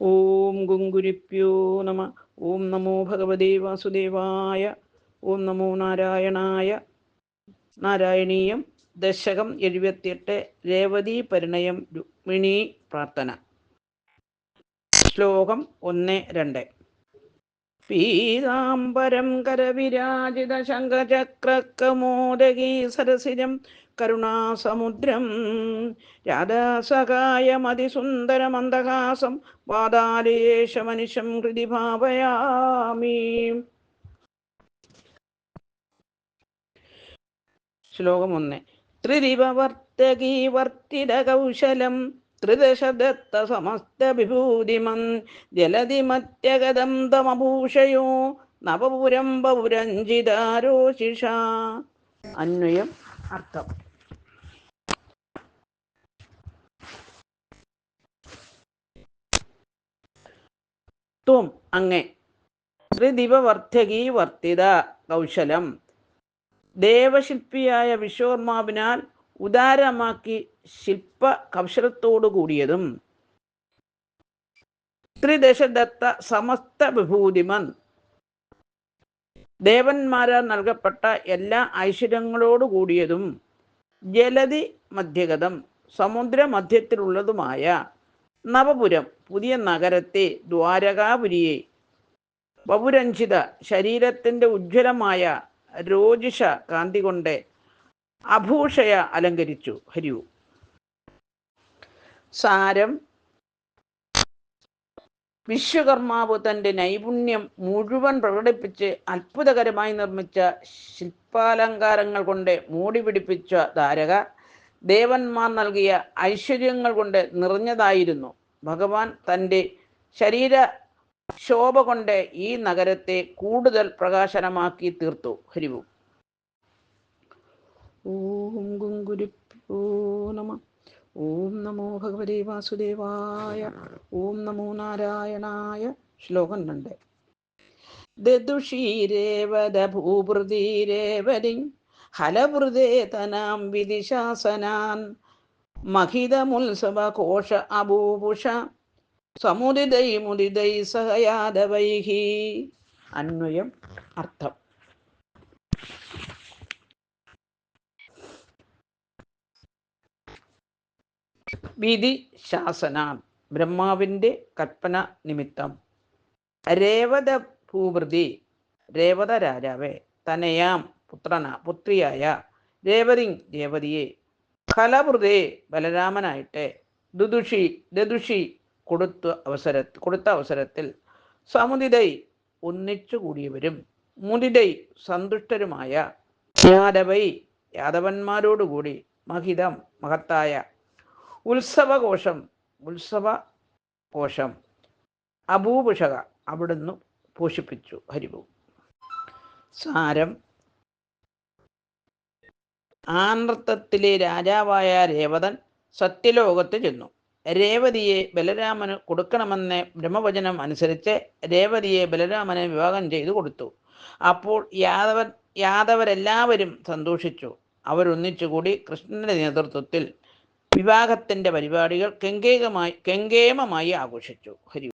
ഓം ഗുങ്കുരിപ്യോ നമ. ഓം നമോ ഭഗവതേ വാസുദേവായ. ഓം നമോ നാരായണായ. നാരായണീയം ദശകം എഴുപത്തിയെട്ട് രേവതി പരിണയം രുക്മിണി പ്രാർത്ഥന. ശ്ലോകം ഒന്ന് രണ്ട്. പീതാംബരം കരവിരാജിത ശംഖചക്രക്കമോദകീ സരസിരം കരുണാസമുദ്രം. രാധാസഹായമതിസുന്ദരമന്ദഹാസം മനുഷ്യം ഹൃദി ഭാവയാമി. ശ്ലോകം ഒന്ന് ത്രിദിവവർത്തകീ വർത്തിത കൗശലം സമസ്ത വിഭൂതിമൻ ജലതിമത്യഗതം തമഭൂഷയോ നവപുരം പൗരഞ്ചിതാരോശിഷ അന്വയം. അർത്ഥം. ത്വം അങ്ങെ. ത്രിദിവവർദ്ധകീ വർത്തിത കൗശലം. ദേവശില്പിയായ വിശ്വകർമാവിനാൽ ഉദാരമാക്കി ശില്പ കൗശലത്തോടു കൂടിയതും. ത്രിദശദത്ത സമസ്ത വിഭൂതിമൻ ദേവന്മാരാൽ നൽകപ്പെട്ട എല്ലാ ഐശ്വര്യങ്ങളോടു കൂടിയതും ജലതി മധ്യഗതം സമുദ്ര മധ്യത്തിലുള്ളതുമായ നവപുരം പുതിയ നഗരത്തെ ദ്വാരകാപുരിയെ ബപുരഞ്ജിത ശരീരത്തിന്റെ ഉജ്ജ്വലമായ രോജിഷ കാന്തി കൊണ്ട് അഭൂഷയ അലങ്കരിച്ചു. ഹരിവു സാരം വിശ്വകർമാവ് തന്റെ നൈപുണ്യം മുഴുവൻ പ്രകടിപ്പിച്ച് അത്ഭുതകരമായി നിർമ്മിച്ച ശില്പാലങ്കാരങ്ങൾ കൊണ്ട് മൂടി പിടിപ്പിച്ച ധാരക ദേവന്മാർ നൽകിയ ഐശ്വര്യങ്ങൾ കൊണ്ട് നിറഞ്ഞതായിരുന്നു. ഭഗവാൻ തന്റെ ശരീര ശോഭ കൊണ്ട് ഈ നഗരത്തെ കൂടുതൽ പ്രകാശനമാക്കി തീർത്തു. ഹരിവും ഓം. ഗുങ്കുരുപ്പോ നമ ഓം നമോ ഭഗവതേ വാസുദേവായ ഓം നമോ നാരായണായ ശ്ലോകം രണ്ട്. ദദുഷീരേവദ ഭൂഭൃതിരേവതി ഹലഭൃതേ തനാം വിധിശാസനാൻ മഹിതമുത്സവ കോശ അഭൂപുഷ സമുദിതൈ മുദിതൈ സഹയാദവൈഹി. അന്വയം അർത്ഥം. വിധി ശാസനാൻ ബ്രഹ്മാവിന്റെ കൽപ്പന നിമിത്തം. രേവത ഭൂവൃതി രേവത രാജാവെ തനയാം പുത്രന പുത്രിയായ രേവതി രേവതിയെ കലഭൃതേ ബലരാമനായിട്ട് ദുദുഷി ദദുഷി കൊടുത്ത അവസര കൊടുത്ത അവസരത്തിൽ സമുദിതൈ ഒന്നിച്ചു കൂടിയവരും മുദിതൈ സന്തുഷ്ടരുമായ യാദവൈ യാദവന്മാരോടുകൂടി മഹിതം മഹത്തായ ഉത്സവകോശം ഉത്സവ കോശം അഭൂപുഷക അവിടുന്ന് പോഷിപ്പിച്ചു ഹരിഭൂ. സാരം. ആനൃത്തത്തിലെ രാജാവായ രേവതൻ സത്യലോകത്ത് ചെന്നു. രേവതിയെ ബലരാമന് കൊടുക്കണമെന്ന ബ്രഹ്മവചനം അനുസരിച്ച് രേവതിയെ ബലരാമനെ വിവാഹം ചെയ്തു കൊടുത്തു. അപ്പോൾ യാദവൻ യാദവരെല്ലാവരും സന്തോഷിച്ചു. അവരൊന്നിച്ചുകൂടി കൃഷ്ണന്റെ നേതൃത്വത്തിൽ വിവാഹത്തിന്റെ പരിപാടികൾ കെങ്കേകമായി കെങ്കേമമായി ആഘോഷിച്ചു. ഹരി